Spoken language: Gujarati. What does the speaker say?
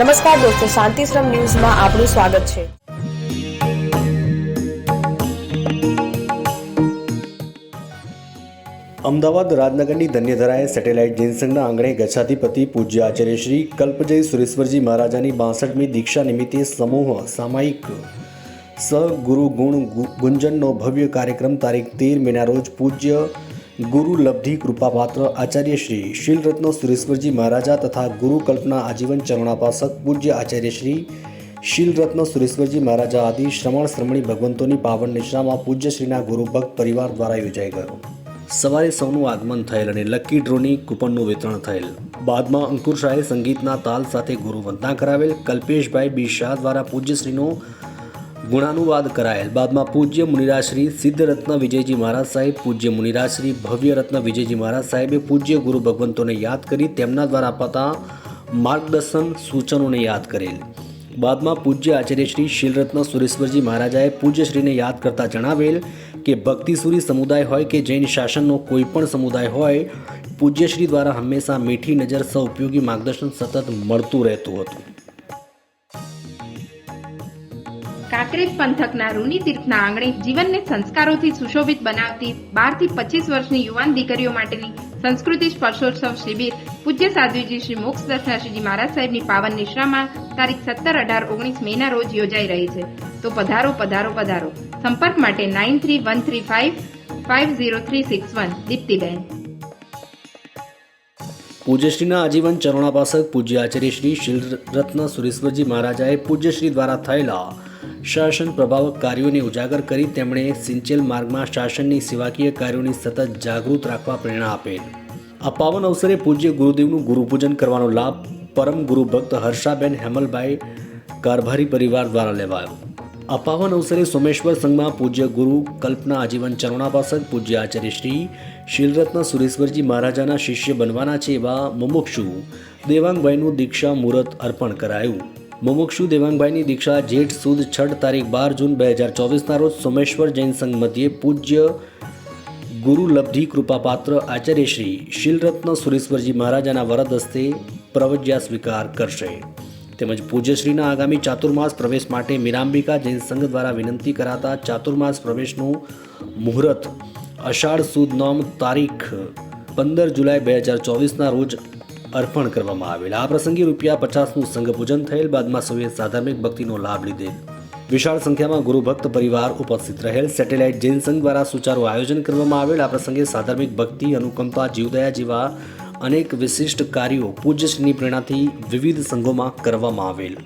નમસ્કાર દોસ્તો, શાંતિશ્રમ ન્યૂઝમાં આપનું સ્વાગત છે. અમદાવાદ રાજનગરની ધન્યધરાએ સેટેલાઇટ જૈનસંઘના આંગણે ગચ્છાધિપતિ પૂજ્ય આચાર્ય શ્રી કલ્પજય સુરેશ્વરજી મહારાજાની બાસઠમી દીક્ષા નિમિત્તે સમૂહ સામાયિક સહગુરુ ગુણ ગુ- ગુંજનનો ભવ્ય કાર્યક્રમ તારીખ તેર મેના રોજ પૂજ્ય ગુરુ લબ્ધિ કૃપાપાત્ર આચાર્ય શ્રી શીલરત્ન સુરેશ્વરજી મહારાજા તથા ગુરુ કલ્પના આજીવન ચરણાપાસક પૂજ્ય આચાર્ય શ્રી શીલરત્ન સુરેશ્વરજી મહારાજા આદિ શ્રમણ શ્રમણી ભગવંતોની પાવન નિશ્રામાં પૂજ્ય શ્રીના ગુરુભક્ત પરિવાર દ્વારા યોજાઈ ગયો. સવારે સૌનું આગમન થયેલ અને લકી ડ્રોની કૂપનનું વિતરણ થયેલ. બાદમાં અંકુર શાહે સંગીતના તાલ સાથે ગુરુ વંદના કરાવેલ. કલ્પેશભાઈ બી શાહ દ્વારા પૂજ્યશ્રીનો ગુણાનુવાદ કરાયેલ. બાદમાં પૂજ્ય મુનિરાશ્રી સિદ્ધરત્ન વિજયજી મહારાજ સાહેબ, પૂજ્ય મુનિરાશ્રી ભવ્યરત્ન વિજયજી મહારાજ સાહેબે પૂજ્ય ગુરુ ભગવંતોને યાદ કરી તેમના દ્વારા અપાતા માર્ગદર્શન સૂચનોને યાદ કરેલ. બાદમાં પૂજ્ય આચાર્ય શ્રી શીલરત્ન સુરેશ્વરજી મહારાજાએ પૂજ્યશ્રીને યાદ કરતા જણાવેલ કે ભક્તિસુરી સમુદાય હોય કે જૈન શાસનનો કોઈ પણ સમુદાય હોય, પૂજ્યશ્રી દ્વારા હંમેશા મીઠી નજર સહ ઉપયોગી માર્ગદર્શન સતત મળતું રહેતું હતું. કાંકરેજ પંથકના રૂની તીર્થના આંગણે જીવનને સંસ્કારોથી સુશોભિત બનાવતી બારથી પચીસ વર્ષની યુવાન દીકરીઓ માટેની સંસ્કૃતિ સ્પર્શોત્સવ શિબિર પૂજ્ય સાધ્વીજી શ્રી મોક્ષ દર્શનાશ્રીજી મહારાજ સાહેબની પાવન નિશ્રામાં તારીખ સત્તર અઢાર ઓગણીસ મેના રોજ યોજાઈ રહી છે. તો પધારો પધારો પધારો. સંપર્ક માટે nine three one three five five zero three six one. Diptiben. પૂજ્યશ્રીના આજીવન ચરણાપાસક પૂજ્ય આચાર્ય શ્રી શીલરત્ન સુરેશ્વરજી મહારાજાએ પૂજ્યશ્રી દ્વારા થયેલા શાસન પ્રભાવક કાર્યોને ઉજાગર કરી તેમણે સિંચેલ માર્ગમાં શાસનની સેવાકીય કાર્યોની સતત જાગૃત રાખવા પ્રેરણા આપેલ આ પાવન અવસરે પૂજ્ય ગુરુદેવનું ગુરુપૂજન કરવાનો લાભ પરમ ગુરુ હર્ષાબેન હેમલભાઈ કારભારી પરિવાર દ્વારા લેવાયો. આ પાવન અવસરે સોમેશ્વર સંઘમાં પૂજ્ય ગુરુ કલ્પના આજીવન ચરણાપાસક, પૂજ્ય આચાર્ય શ્રી શીલરત્ન સુરેશ્વરજી મહારાજાના શિષ્ય બનવાના છે એવા મુમુક્ષુ દેવાંગભાઈનું દીક્ષા મુહૂર્ત અર્પણ કરાયું. મુમુક્ષુ દેવાંગભાઈની દીક્ષા જેઠ સુદ છઠ તારીખ બાર જૂન બે હજાર ચોવીસના રોજ સોમેશ્વર જૈન સંઘ મધ્યે પૂજ્ય ગુરુલબ્ધિ કૃપાપાત્ર આચાર્યશ્રી શીલરત્ન સુરેશ્વરજી મહારાજાના વરદ હસ્તે પ્રવજ્યા સ્વીકાર કરશે. તેમજ પૂજ્યશ્રીના આગામી ચાતુર્માસ પ્રવેશ માટે મીરાંબિકા જૈન સંઘ દ્વારા વિનંતી કરાતા ચાતુર્માસ પ્રવેશનું મુહૂર્ત અષાઢ સુદ નોમ તારીખ પંદર જુલાઈ બે હજાર ચોવીસના રોજ અર્પણ કરવામાં આવેલ. આ પ્રસંગે રૂપિયા પચાસનું સંઘ પૂજન થયેલ. બાદમાં સૌએ સાધાર્મિક ભક્તિનો લાભ લીધેલ. વિશાળ સંખ્યામાં ગુરુભક્ત પરિવાર ઉપસ્થિત રહેલ. સેટેલાઇટ જૈન સંઘ દ્વારા સુચારુ આયોજન કરવામાં આવેલ. આ પ્રસંગે સાધાર્મિક ભક્તિ, અનુકંપા, જીવદયા જેવા અનેક વિશિષ્ટ કાર્યો પૂજ્યશ્રીની પ્રેરણાથી વિવિધ સંઘોમાં કરવામાં આવેલ.